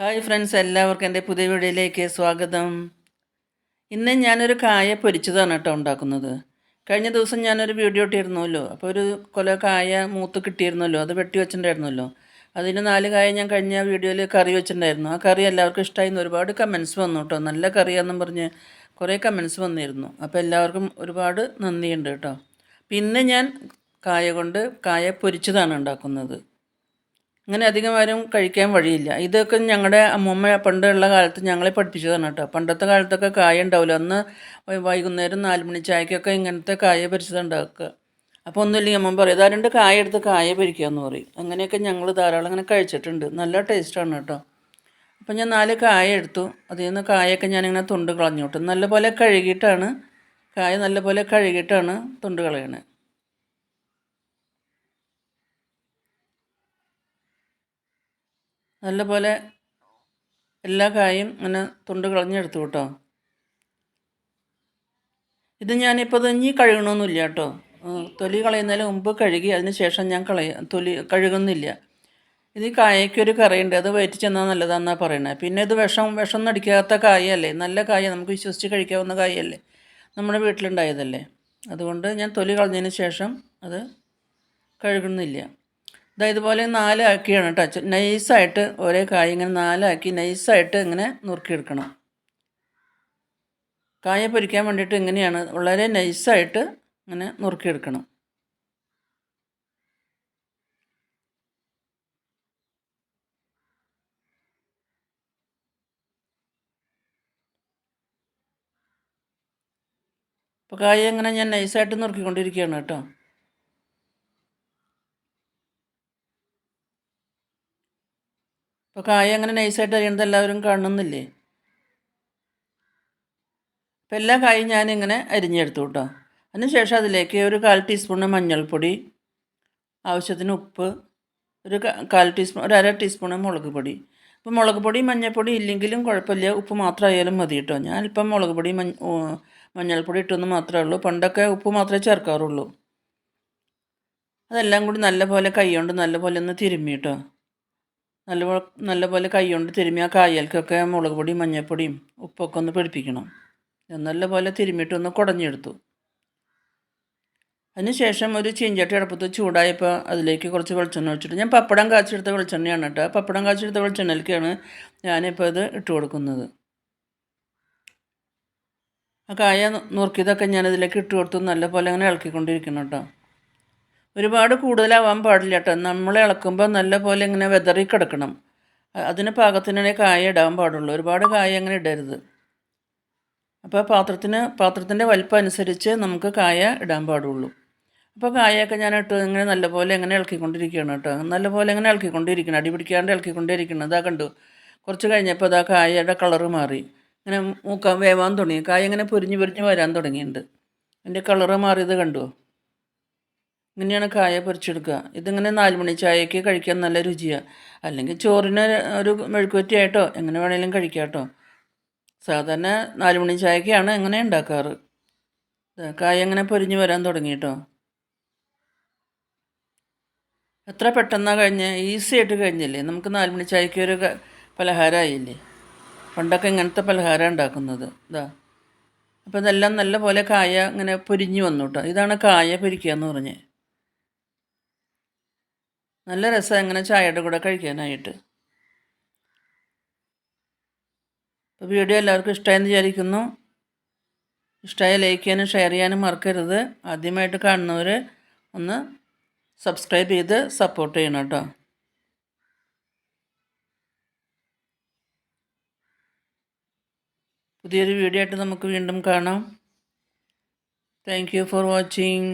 Hi friends എല്ലാവർക്കും എന്റെ പുതിയ വീഡിയോയിലേക്ക് സ്വാഗതം. ഇന്ന് ഞാനൊരു കായ പൊരിച്ചതാണ് കേട്ടോ ഉണ്ടാക്കുന്നത്. കഴിഞ്ഞ ദിവസം ഞാനൊരു വീഡിയോ ഇട്ടിരുന്നല്ലോ അപ്പോൾ ഒരു കൊല കായ മൂത്ത് കിട്ടിയിരുന്നല്ലോ അത് വെട്ടി വെച്ചിട്ടുണ്ടായിരുന്നല്ലോ. അതിന് നാല് കായ ഞാൻ കഴിഞ്ഞ വീഡിയോയിൽ കറി വെച്ചിട്ടുണ്ടായിരുന്നു. ആ കറി എല്ലാവർക്കും ഇഷ്ടമായിരുന്നു ഒരുപാട് കമൻസ് വന്നു കേട്ടോ. നല്ല കറിയാണെന്നും പറഞ്ഞ് കുറേ കമൻസ് വന്നിരുന്നു. അപ്പോൾ എല്ലാവർക്കും ഒരുപാട് നന്ദിയുണ്ട് കേട്ടോ. പിന്നെ ഞാൻ കായ കൊണ്ട് കായ പൊരിച്ചതാണ് ഉണ്ടാക്കുന്നത്. അങ്ങനെ അധികം ആരും കഴിക്കാൻ വഴിയില്ല. ഇതൊക്കെ ഞങ്ങളുടെ അമ്മമ്മ പണ്ടുള്ള കാലത്ത് ഞങ്ങളെ പഠിപ്പിച്ചതാണ് കേട്ടോ. പണ്ടത്തെ കാലത്തൊക്കെ കായ ഉണ്ടാവില്ല അന്ന് വൈകുന്നേരം നാല് മണി ചായക്കൊക്കെ ഇങ്ങനത്തെ കായ പരിച്ചതുണ്ടാക്കുക അപ്പോൾ ഒന്നുമില്ലെങ്കിൽ അമ്മ പറയും ഇതാ രണ്ട് കായ എടുത്ത് കായ പൊരിക്കാമെന്ന് പറയും. അങ്ങനെയൊക്കെ ഞങ്ങൾ ധാരാളം അങ്ങനെ കഴിച്ചിട്ടുണ്ട്. നല്ല ടേസ്റ്റാണ് കേട്ടോ. അപ്പം ഞാൻ നാല് കായ എടുത്തു. അതിൽ നിന്ന് കായൊക്കെ ഞാനിങ്ങനെ തൊണ്ട് കളഞ്ഞു. വിട്ടു നല്ലപോലെ കഴുകിയിട്ടാണ്. കായ നല്ലപോലെ കഴുകിയിട്ടാണ് തൊണ്ട് കളയണത് നല്ലപോലെ എല്ലാ കായും ഇങ്ങനെ തൊണ്ട് കളഞ്ഞെടുത്തു കേട്ടോ. ഇത് ഞാനിപ്പോൾ ഇത് ഇനി കഴുകണമൊന്നുമില്ല കേട്ടോ. തൊലി കളയുന്നതിന് മുമ്പ് കഴുകി അതിന് ശേഷം ഞാൻ കളയ തൊലി കഴുകുന്നില്ല. ഇത് കായയ്ക്കൊരു കറിയുണ്ട് അത് വയറ്റി ചെന്നാൽ നല്ലതാണെന്നാണ് പറയുന്നത് പിന്നെ ഇത് വിഷം വിഷം നടിക്കാത്ത കായല്ലേ? നല്ല കായ നമുക്ക് വിശ്വസിച്ച് കഴിക്കാവുന്ന കായല്ലേ? നമ്മുടെ വീട്ടിലുണ്ടായതല്ലേ? അതുകൊണ്ട് ഞാൻ തൊലി കളഞ്ഞതിന് ശേഷം അത് കഴുകുന്നില്ല. ഇതാ ഇതുപോലെ നാലാക്കിയാണ് കേട്ടോ നൈസായിട്ട് ഒരേ കായ ഇങ്ങനെ നാലാക്കി നൈസായിട്ട് ഇങ്ങനെ നുറുക്കിയെടുക്കണം. കായ പൊരിക്കാൻ വേണ്ടിയിട്ട് ഇങ്ങനെയാണ് വളരെ നൈസായിട്ട് ഇങ്ങനെ നുറുക്കിയെടുക്കണം. അപ്പോൾ കായ ഇങ്ങനെ ഞാൻ നൈസായിട്ട് നുറുക്കിക്കൊണ്ടിരിക്കുകയാണ് കേട്ടോ അപ്പോൾ കായ അങ്ങനെ നൈസായിട്ട് അരിയണത് എല്ലാവരും കാണുന്നില്ലേ? അപ്പോൾ എല്ലാ കായും ഞാനിങ്ങനെ അരിഞ്ഞെടുത്തു കേട്ടോ. അതിനുശേഷം അതിലേക്ക് ഒരു കാൽ ടീസ്പൂണ് മഞ്ഞൾപ്പൊടി ആവശ്യത്തിന് ഉപ്പ് ഒരു കാൽ ടീസ്പൂൺ ഒരു അര ടീസ്പൂണ് മുളക് പൊടി. ഇപ്പോൾ മുളക് പൊടി മഞ്ഞൾപ്പൊടി ഇല്ലെങ്കിലും കുഴപ്പമില്ല. ഉപ്പ് മാത്രമായാലും മതി കേട്ടോ. ഞാൻ ഇപ്പം മുളക് പൊടി മഞ്ഞ മഞ്ഞൾപ്പൊടി ഇട്ടൊന്ന് മാത്രമേ ഉള്ളൂ. പണ്ടൊക്കെ ഉപ്പ് മാത്രമേ ചേർക്കാറുള്ളൂ. അതെല്ലാം കൂടി നല്ലപോലെ കൈ കൊണ്ട് നല്ലപോലെ ഒന്ന് തിരുമ്മി കേട്ടോ. നല്ല നല്ലപോലെ കൈകൊണ്ട് തിരുമ്മി ആ കായൽക്കൊക്കെ മുളക് പൊടിയും മഞ്ഞൾപ്പൊടിയും ഉപ്പൊക്കെ ഒന്ന് പിടിപ്പിക്കണം. നല്ല നല്ലപോലെ തിരുമ്മിയിട്ടൊന്ന് കുടഞ്ഞെടുത്തു. അതിനുശേഷം ഒരു ചീഞ്ചട്ടി അടുപ്പത്ത് ചൂടായപ്പോൾ അതിലേക്ക് കുറച്ച് വെളിച്ചെണ്ണ ഒഴിച്ചിട്ട്. ഞാൻ പപ്പടം കാച്ചെടുത്ത വെളിച്ചെണ്ണയാണ് കേട്ടോ. പപ്പടം കാച്ചെടുത്ത വെളിച്ചെണ്ണയിലേക്കാണ് ഞാനിപ്പോൾ ഇത് ഇട്ട് കൊടുക്കുന്നത്. ആ കായ നുറുക്കിയതൊക്കെ ഞാനിതിലേക്ക് ഇട്ട് കൊടുത്ത്. നല്ലപോലെ അങ്ങനെ ഇളക്കിക്കൊണ്ടിരിക്കണം കേട്ടോ. ഒരുപാട് കൂടുതലാവാൻ പാടില്ല കേട്ടോ. നമ്മൾ ഇളക്കുമ്പോൾ നല്ല പോലെ ഇങ്ങനെ വെതറി കിടക്കണം. അതിന് പാകത്തിനെ കായ ഇടാൻ പാടുള്ളൂ. ഒരുപാട് കായ അങ്ങനെ ഇടരുത്. അപ്പോൾ പാത്രത്തിന് പാത്രത്തിന്റെ വലിപ്പം അനുസരിച്ച് നമുക്ക് കായ ഇടാൻ പാടുള്ളൂ. അപ്പോൾ കായൊക്കെ ഞാൻ ഇട്ട് ഇങ്ങനെ നല്ലപോലെ ഇങ്ങനെ ഇളക്കിക്കൊണ്ടിരിക്കുകയാണ് കേട്ടോ. നല്ലപോലെ ഇങ്ങനെ ഇളക്കിക്കൊണ്ടിരിക്കണം അടി പിടിക്കാണ്ട് ഇളക്കിക്കൊണ്ടിരിക്കണം ഇതാ കണ്ടു. കുറച്ച് കഴിഞ്ഞപ്പോൾ അതാ കായയുടെ കളറ് മാറി. ഇങ്ങനെ മൂക്കാൻ വേവാൻ തുടങ്ങി. കായ ഇങ്ങനെ പൊരിഞ്ഞ് പൊരിഞ്ഞ് വരാൻ തുടങ്ങിയിട്ടുണ്ട്. അതിന്റെ കളറ് മാറിയത് കണ്ടു? ഇങ്ങനെയാണ് കായ പൊരിച്ചെടുക്കുക ഇതിങ്ങനെ നാലുമണി ചായയൊക്കെ കഴിക്കാൻ നല്ല രുചിയാണ് അല്ലെങ്കിൽ ചോറിന് ഒരു മെഴുക്കുവറ്റിയായിട്ടോ എങ്ങനെ വേണേലും കഴിക്കാം കേട്ടോ. സാധാരണ നാലുമണി ചായക്കാണ് എങ്ങനെ ഉണ്ടാക്കാറ്. കായ അങ്ങനെ പൊരിഞ്ഞു വരാൻ തുടങ്ങി കേട്ടോ. എത്ര പെട്ടെന്നാണ് കഴിഞ്ഞ്? ഈസി ആയിട്ട് കഴിഞ്ഞില്ലേ? നമുക്ക് നാലുമണി ചായയ്ക്ക് ഒരു പലഹാരമായില്ലേ പണ്ടൊക്കെ ഇങ്ങനത്തെ പലഹാരം ഉണ്ടാക്കുന്നത്. ഇതാ അപ്പോൾ ഇതെല്ലാം നല്ല പോലെ കായ ഇങ്ങനെ പൊരിഞ്ഞു വന്നു കേട്ടോ. ഇതാണ് കായ പൊരിക്കുക എന്ന് പറഞ്ഞ്. നല്ല രസം ഇങ്ങനെ ചായയുടെ കൂടെ കഴിക്കാനായിട്ട്. അപ്പോൾ വീഡിയോ എല്ലാവർക്കും ഇഷ്ടമായെന്ന് വിചാരിക്കുന്നു. ഇഷ്ടമായ ലൈക്ക് ചെയ്യാനും ഷെയർ ചെയ്യാനും മറക്കരുത്. ആദ്യമായിട്ട് കാണുന്നവർ ഒന്ന് സബ്സ്ക്രൈബ് ചെയ്ത് സപ്പോർട്ട് ചെയ്യണം കേട്ടോ. പുതിയൊരു വീഡിയോ ആയിട്ട് നമുക്ക് വീണ്ടും കാണാം. Thank you for watching